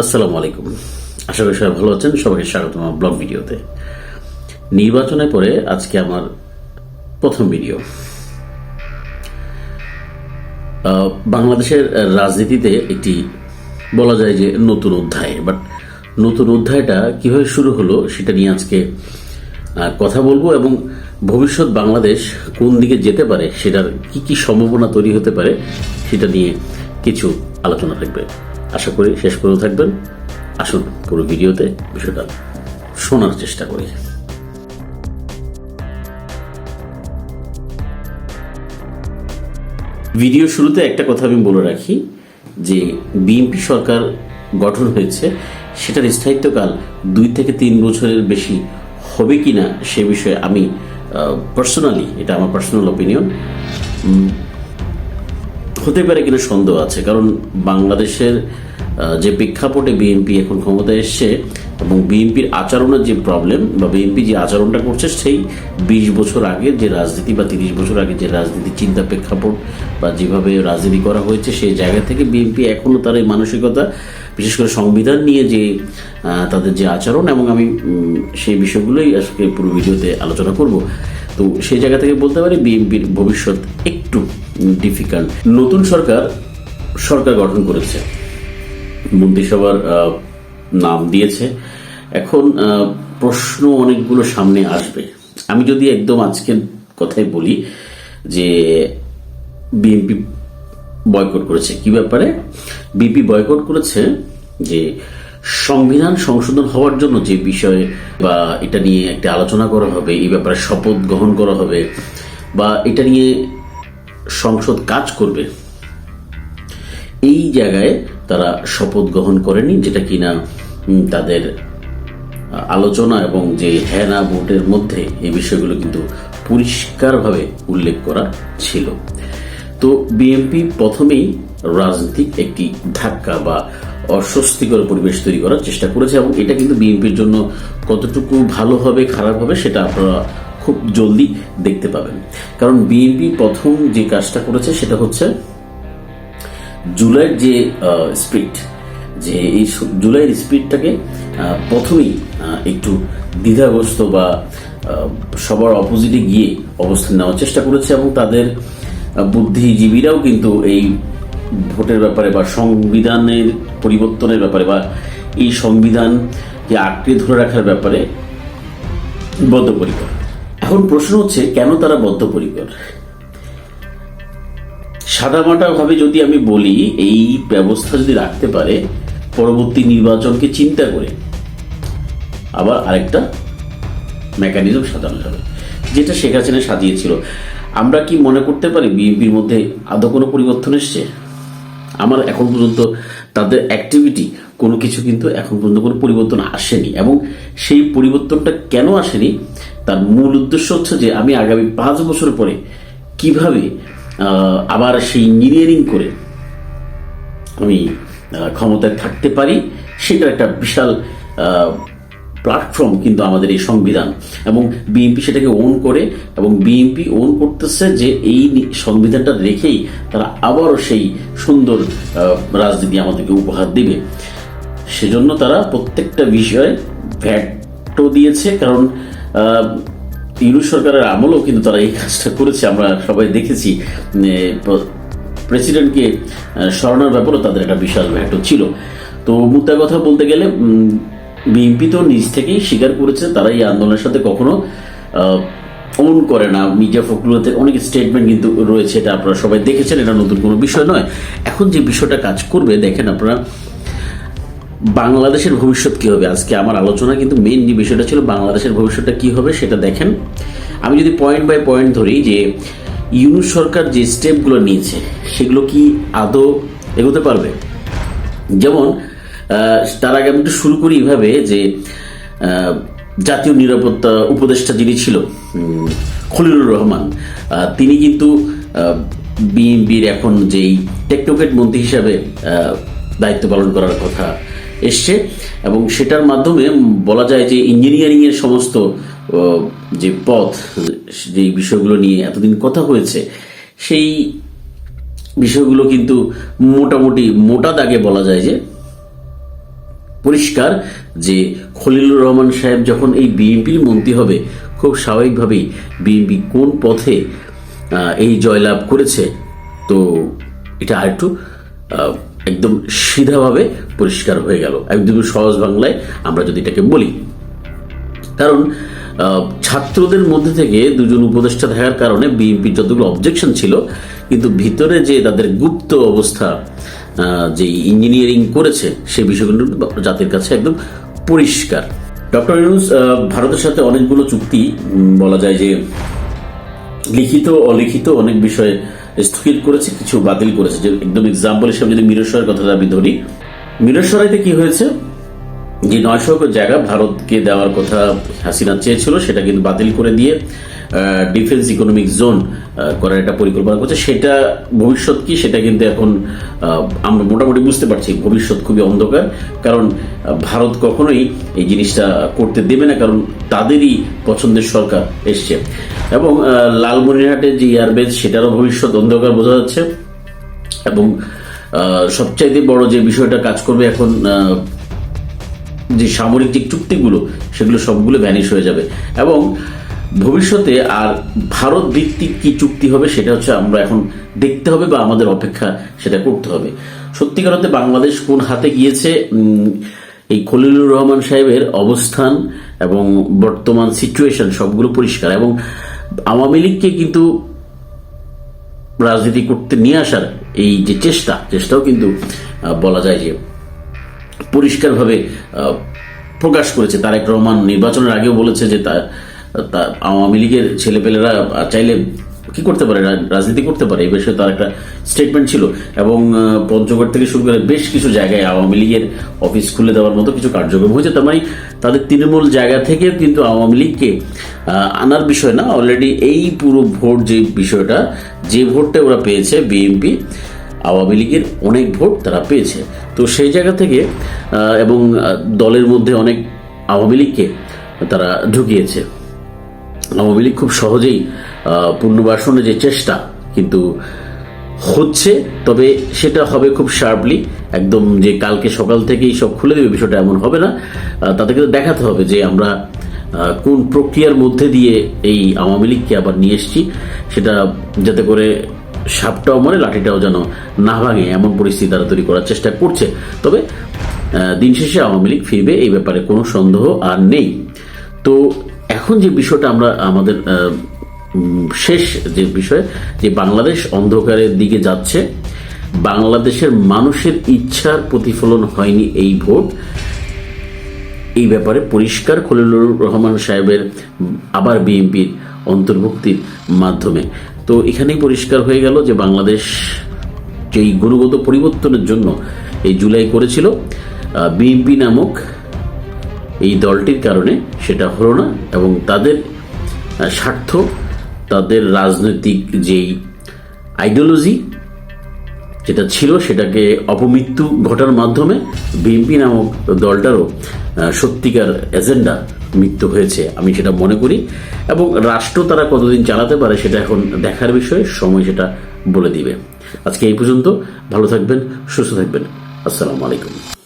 আসসালামু আলাইকুম। আশা করি সবাই ভালো আছেন। সবাইকে স্বাগত আমার ব্লগ ভিডিওতে। নির্বাচনের পরে আজকে আমার প্রথম ভিডিও বাংলাদেশের রাজনীতিতে একটি বলা যায় যে নতুন অধ্যায়। বাট নতুন অধ্যায়টা কীভাবে শুরু হলো সেটা নিয়ে আজকে কথা বলব এবং ভবিষ্যৎ বাংলাদেশ কোন দিকে যেতে পারে সেটার কি কি সম্ভাবনা তৈরি হতে পারে সেটা নিয়ে কিছু আলোচনা থাকবে। আশা করি শেষ পর্যন্ত থাকবেন। আসুন পুরো ভিডিওতে বিষয়টা শোনার চেষ্টা করি। ভিডিও শুরুতে একটা কথা আমি বলে রাখি যে বিএনপি সরকার গঠন হয়েছে, সেটার স্থায়িত্বকাল দুই থেকে তিন বছরের বেশি হবে কিনা সে বিষয়ে আমি পার্সোনালি এটা আমার পার্সোনাল অপিনিয়ন হতে পারে কিনা সন্দেহ আছে, কারণ বাংলাদেশের যে প্রেক্ষাপটে বিএনপি এখন ক্ষমতায় এসছে এবং বিএনপির আচরণের যে প্রবলেম বা বিএনপি যে আচরণটা করছে, সেই বিশ বছর আগে যে রাজনীতি বা তিরিশ বছর আগে যে রাজনীতি চিন্তা প্রেক্ষাপট বা যেভাবে রাজনীতি করা হয়েছে, সেই জায়গা থেকে বিএনপি এখনও তার এই মানসিকতা, বিশেষ করে সংবিধান নিয়ে যে তাদের যে আচরণ এবং আমি সেই বিষয়গুলোই আজকে পুরো ভিডিওতে আলোচনা করব। তো সেই জায়গা থেকে বলতে পারি বিএনপির ভবিষ্যৎ একটু ডিফিকাল্ট নতুন সরকার সরকার গঠন করেছে। মন্ত্রিসভার নাম দিয়েছে। এখন প্রশ্ন অনেকগুলো সামনে আসবে। আমি যদি একদম আজকের কথাই বলি যে বিএনপি বয়কট করেছে। কি ব্যাপারে? বিপি বয়কট করেছে যে সংবিধান সংশোধন হওয়ার জন্য যে বিষয়ে বা এটা নিয়ে একটা আলোচনা করা হবে, এই ব্যাপারে শপথ গ্রহণ করা হবে বা এটা নিয়ে সংসদ কাজ করবে, এই জায়গায় তারা শপথ গ্রহণ করেনি, যেটা কিনা তাদের আলোচনা এবং যে হ্যানা ভোটের মধ্যে এই বিষয়গুলো কিন্তু পরিষ্কারভাবে উল্লেখ করা ছিল। তো বিএনপি প্রথমেই রাজনৈতিক একটি ধাক্কা বা অস্বস্তিকর পরিবেশ তৈরি করার চেষ্টা করেছে এবং এটা কিন্তু বিএনপির জন্য কতটুকু ভালো হবে, খারাপ হবে সেটা আপনারা খুব জলদি দেখতে পাবেন। কারণ বিএনপি প্রথম যে কাজটা করেছে সেটা হচ্ছে জুলাইয়ের যে স্পিড যে এই জুলাইয়ের স্পিডটাকে প্রথমেই একটু দ্বিধাগ্রস্ত বা সবার অপোজিটে গিয়ে অবস্থান নেওয়ার চেষ্টা করেছে এবং তাদের বুদ্ধিজীবীরাও কিন্তু এই ভোটের ব্যাপারে বা সংবিধানের পরিবর্তনের ব্যাপারে বা এই সংবিধানকে আঁকড়ে ধরে রাখার ব্যাপারে বদ্ধপরিকর। এখন প্রশ্ন হচ্ছে, কেন তারা বদ্ধপরিকর? সাদামাটা ভাবে যদি আমি বলি, এই ব্যবস্থা যদি রাখতে পারে, পরবর্তী নির্বাচনকে চিন্তা করে আবার আরেকটা মেকানিজম সাজানো যাবে, যেটা শেখ হাসিনা সাজিয়েছিল। আমরা কি মনে করতে পারি বিএনপির মধ্যে আদৌ কোনো পরিবর্তন এসছে? আমার এখন পর্যন্ত তাদের অ্যাক্টিভিটি কোনো কিছু কিন্তু এখন পর্যন্ত কোনো পরিবর্তন আসেনি এবং সেই পরিবর্তনটা কেন আসেনি? তার মূল উদ্দেশ্য হচ্ছে যে আমি আগামী পাঁচ বছর পরে কীভাবে আবার সেই ইঞ্জিনিয়ারিং করে আমি ক্ষমতায় থাকতে পারি, সেটার একটা বিশাল প্ল্যাটফর্ম কিন্তু আমাদের এই সংবিধান। এবং বিএনপি সেটাকে ওন করে এবং বিএনপি ওন করতেছে যে এই সংবিধানটা রেখেই তারা আবারও সেই সুন্দর রাজনীতি আমাদেরকে উপহার দিবে। সেজন্য তারা প্রত্যেকটা বিষয়ে ভ্যাটও দিয়েছে, কারণ ইউরোপ সরকারের আমলেও কিন্তু তারা এই কাজটা করেছে। আমরা সবাই দেখেছি প্রেসিডেন্টকে সরানোর ব্যাপারেও তাদের একটা বিশাল ভ্যাটও ছিল। তো মুদ্রা কথা বলতে গেলে বিএনপি তো নিজ থেকেই স্বীকার করেছে তারা এই আন্দোলনের সাথে কখনো অন করে না। মিডিয়া ফোকগুলোতে অনেক স্টেটমেন্ট কিন্তু রয়েছে, এটা আপনারা সবাই দেখেছেন, এটা নতুন কোনো বিষয় নয়। এখন যে বিষয়টা কাজ করবে, দেখেন আপনারা, বাংলাদেশের ভবিষ্যৎ কি হবে? আজকে আমার আলোচনা কিন্তু মেন যে বিষয়টা ছিল, বাংলাদেশের ভবিষ্যৎটা কি হবে সেটা দেখেন। আমি যদি পয়েন্ট বাই পয়েন্ট ধরি যে, ইউনুস সরকার যে স্টেপগুলো নিয়েছে, সেগুলো কি আদৌ এগোতে পারবে? যেমন তার আগে আমি একটু শুরু করি এইভাবে যে জাতীয় নিরাপত্তা উপদেষ্টা যিনি ছিল খলিলুর রহমান তিনি কিন্তু বিএনপির এখন যেই টেকনোক্রেট মন্ত্রী হিসাবে দায়িত্ব পালন করার কথা এসছে এবং সেটার মাধ্যমে বলা যায় যে ইঞ্জিনিয়ারিংয়ের সমস্ত যে পথ, যে বিষয়গুলো নিয়ে এতদিন কথা হয়েছে, সেই বিষয়গুলো কিন্তু মোটামুটি মোটা দাগে বলা যায় যে পরিষ্কার যে খলিলুর রহমান সাহেব যখন এই বিএনপির মন্ত্রী হবে, খুব স্বাভাবিকভাবেই বিএনপি কোন পথে এই জয়লাভ করেছে, তো এটা আরেকটু একদম সিধাভাবে পরিষ্কার হয়ে গেল। একদম সহজ বাংলায় আমরা যদি এটাকে বলি। কারণ ছাত্রদের মধ্যে থেকে দুজন উপদেষ্টা থাকার কারণে বিএনপির যতগুলো অবজেকশন ছিল, কিন্তু ভিতরে যে তাদের গুপ্ত অবস্থা যে ইঞ্জিনিয়ারিং করেছে সেই বিষয়গুলো জাতির কাছে একদম পরিষ্কার। ডক্টর ইউনুস ভারতের সাথে অনেকগুলো চুক্তি বলা যায় যে লিখিত, অলিখিত অনেক বিষয়ে স্থগিত করেছে, কিছু বাতিল করেছে। যে একদম এক্সাম্পল হিসেবে যদি মিরসরাইয়ের কথাটা আমি ধরি মিরসরাইতে কি হয়েছে? যে নয়শো জায়গা ভারতকে দেওয়ার কথা হাসিনা চেয়েছিল, সেটা কিন্তু বাতিল করে দিয়ে ডিফেন্স ইকোনমিক জোন করার একটা পরিকল্পনা করছে। সেটা ভবিষ্যৎ কি, সেটা কিন্তু এখন আমরা মোটামুটি বুঝতে পারছি। ভবিষ্যৎ খুবই অন্ধকার। কারণ ভারত কখনোই এই জিনিসটা করতে দেবে না, কারণ তাদেরই পছন্দের সরকার এসছে। এবং লালমনিরহাটের যে এয়ারবেস সেটারও ভবিষ্যৎ অন্ধকার বোঝা যাচ্ছে। এবং সবচাইতে বড় যে বিষয়টা কাজ করবে এখন যে সামরিক যে চুক্তিগুলো, সেগুলো সবগুলো ভ্যানিশ হয়ে যাবে। এবং ভবিষ্যতে আর ভারত ভিত্তিক কি চুক্তি হবে সেটা হচ্ছে আমরা এখন দেখতে হবে বা আমাদের অপেক্ষা সেটা করতে হবে। সত্যিকার বাংলাদেশ কোন হাতে গিয়েছে? এই খলিলুর রহমান সাহেবের অবস্থান এবং বর্তমান সিচুয়েশন সবগুলো পরিষ্কার এবং আওয়ামী লীগকে কিন্তু রাজনীতি করতে নিয়ে আসার এই যে চেষ্টা, চেষ্টাও কিন্তু বলা যায় যে পরিষ্কারভাবে প্রকাশ করেছে। তারেক রহমান নির্বাচনের আগেও বলেছে যে তা তা আওয়ামী লীগের ছেলেপেলেরা চাইলে কি করতে পারে? রাজনীতি করতে পারে। এই বিষয়ে তার একটা স্টেটমেন্ট ছিল। এবং পঞ্চগড় থেকে শুরু করে বেশ কিছু জায়গায় আওয়ামী লীগের অফিস খুলে দেওয়ার মতো কিছু কার্যক্রম হয়েছে। তার মানে তাদের তৃণমূল জায়গা থেকে কিন্তু আওয়ামী লীগকে আনার বিষয় না। অলরেডি এই পুরো ভোট যে বিষয়টা, যে ভোটটা ওরা পেয়েছে বিএনপি আওয়ামী লীগের অনেক ভোট তারা পেয়েছে। তো সেই জায়গা থেকে এবং দলের মধ্যে অনেক আওয়ামী লীগকে তারা ঢুকিয়েছে। আওয়ামী লীগ খুব সহজেই পুনর্বাসনের যে চেষ্টা, কিন্তু হচ্ছে, তবে সেটা হবে খুব শার্পলি একদম যে কালকে সকাল থেকেই সব খুলে দেবে, বিষয়টা এমন হবে না। তাদেরকে দেখাতে হবে যে আমরা কোন প্রক্রিয়ার মধ্যে দিয়ে এই আওয়ামী লীগকে আবার নিয়ে এসেছি, সেটা যাতে করে সাপটাও মরে, লাঠিটাও যেন না ভাঙে, এমন পরিস্থিতি তারা তৈরি করার চেষ্টা করছে। তবে দিন শেষে আওয়ামী লীগ ফিরবে, এই ব্যাপারে কোনো সন্দেহ আর নেই। তো এখন যে বিষয়টা আমরা, আমাদের শেষ যে বিষয়, যে বাংলাদেশ অন্ধকারের দিকে যাচ্ছে, বাংলাদেশের মানুষের ইচ্ছার প্রতিফলন হয়নি এই ভোট, এই ব্যাপারে পরিষ্কার খলিলুর রহমান সাহেবের, আবার বিএনপির অন্তর্ভুক্তির মাধ্যমে। তো এখানেই পরিষ্কার হয়ে গেল যে বাংলাদেশ যেই গুণগত পরিবর্তনের জন্য এই জুলাই করেছিল বিএনপি নামক এই দলটির কারণে সেটা হলো না এবং তাদের স্বার্থ, তাদের রাজনৈতিক যেই আইডিওলজি যেটা ছিল সেটাকে অপমৃত্যু ঘটার মাধ্যমে বিএনপি নামক দলটারও সত্যিকার এজেন্ডা মৃত্যু হয়েছে, আমি সেটা মনে করি। এবং রাষ্ট্র তারা কতদিন চালাতে পারে সেটা এখন দেখার বিষয়, সময় সেটা বলে দিবে। আজকে এই পর্যন্ত, ভালো থাকবেন, সুস্থ থাকবেন। আসসালামু আলাইকুম।